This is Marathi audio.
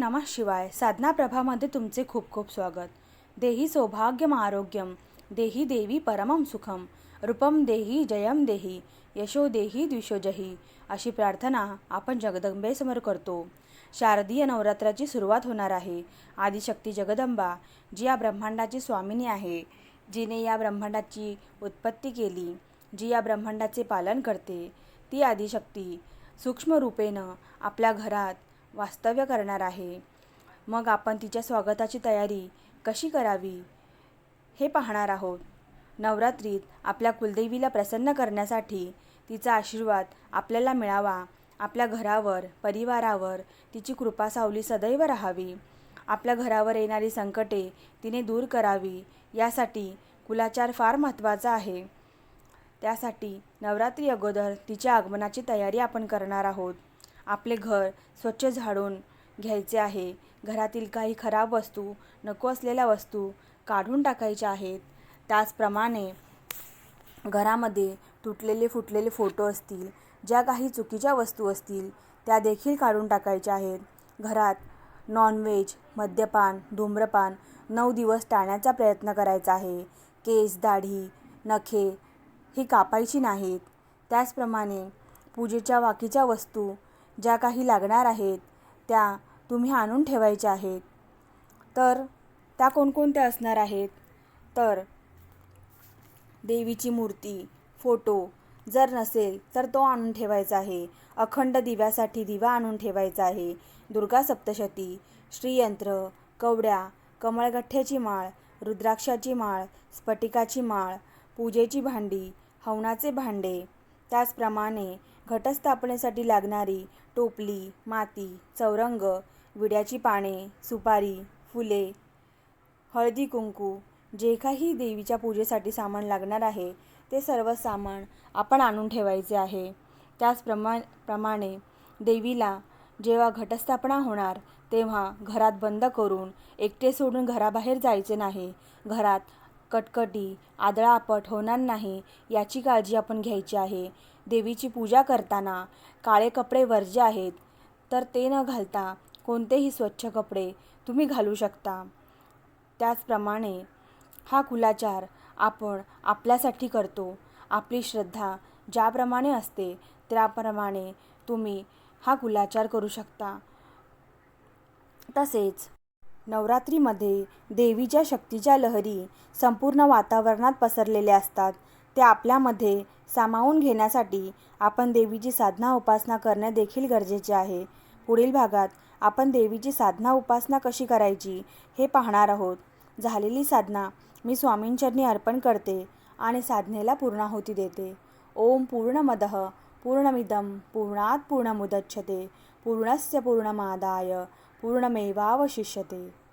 नमः शिवाय साधना प्रभामध्ये तुमचे खूप खूप स्वागत. देही सौभाग्यम आरोग्यम देही देवी परमम सुखम रूपम देही जयम देही यशो देही द्विशोजही अशी प्रार्थना आपण जगदंबेसमोर करतो. शारदीय नवरात्राची सुरुवात होणार आहे. आदिशक्ती जगदंबा जी या ब्रह्मांडाची स्वामिनी आहे जिने या ब्रह्मांडाची उत्पत्ती केली जी या ब्रह्मांडाचे पालन करते ती आदिशक्ती सूक्ष्मरूपेनं आपल्या घरात वास्तव्य करणार आहे. मग आपण तिच्या स्वागताची तयारी कशी करावी हे पाहणार आहोत. नवरात्रीत आपल्या कुलदेवीला प्रसन्न करण्यासाठी तिचा आशीर्वाद आपल्याला मिळावा. आपल्या घरावर परिवारावर तिची कृपा सावली सदैव राहावी. आपल्या घरावर येणारी संकटे तिने दूर करावी. यासाठी कुलाचार फार महत्त्वाचा आहे. त्यासाठी नवरात्री अगोदर तिच्या आगमनाची तयारी आपण करणार आहोत. आपले घर स्वच्छ झाडून घ्यायचे आहे. घरातील काही खराब वस्तू नको असलेल्या वस्तू काढून टाकायच्या आहेत. त्याचप्रमाणे घरामध्ये तुटलेले फुटलेले फोटो असतील ज्या काही चुकीच्या वस्तू असतील त्या देखील काढून टाकायच्या आहेत. घरात नॉनव्हेज मद्यपान धूम्रपान नऊ दिवस टाळण्याचा प्रयत्न करायचा आहे. केस दाढी नखे ही कापायची नाहीत. त्याचप्रमाणे पूजेच्या बाकीच्या वस्तू ज्या काही लागणार आहेत त्या तुम्ही आणून ठेवायच्या आहेत. तर त्या कोणकोणत्या असणार आहेत? तर देवीची मूर्ती फोटो जर नसेल तर तो आणून ठेवायचा आहे. अखंड दिव्यासाठी दिवा आणून ठेवायचा आहे. दुर्गा सप्तशती श्रीयंत्र कवड्या कमळगठ्ठ्याची माळ रुद्राक्षाची माळ स्फटिकाची माळ पूजेची भांडी हवनाचे भांडे. त्याचप्रमाणे घटस्थापनेसाठी लागणारी टोपली माती चौरंग विड्याची पाने सुपारी फुले हळदी कुंकू जे काही देवीच्या पूजेसाठी सामान लागणार आहे ते सर्व सामान आपण आणून ठेवायचे आहे. त्याचप्रमा प्रमाणे देवीला जेव्हा घटस्थापना होणार तेव्हा घरात बंद करून एकटे सोडून घराबाहेर जायचे नाही. घरात कटकटी आदळापट होणार नाही याची काळजी आपण घ्यायची आहे. देवीची पूजा करताना काळे कपडे वर्ज्य आहेत तर ते न घालता कोणतेही स्वच्छ कपडे तुम्ही घालू शकता. त्याचप्रमाणे हा कुलाचार आपण आपल्यासाठी करतो. आपली श्रद्धा ज्याप्रमाणे असते त्याप्रमाणे तुम्ही हा कुलाचार करू शकता. तसेच नवरात्रीमध्ये देवीच्या शक्तीच्या लहरी संपूर्ण वातावरणात पसरलेल्या असतात. त्या आपल्यामध्ये सामावून घेण्यासाठी आपण देवीची साधना उपासना करणे देखील गरजेचे आहे. पुढील भागात आपण देवीची साधना उपासना कशी करायची हे पाहणार आहोत. झालेली साधना मी स्वामींचरणी अर्पण करते आणि साधनेला पूर्णाहुती देते. ओम पूर्णमद पूर्णमिदम पूर्णात् पूर्णमुदच्छते. पूर्णस्य पूर्णमादाय पूर्णमेवावशिष्यते।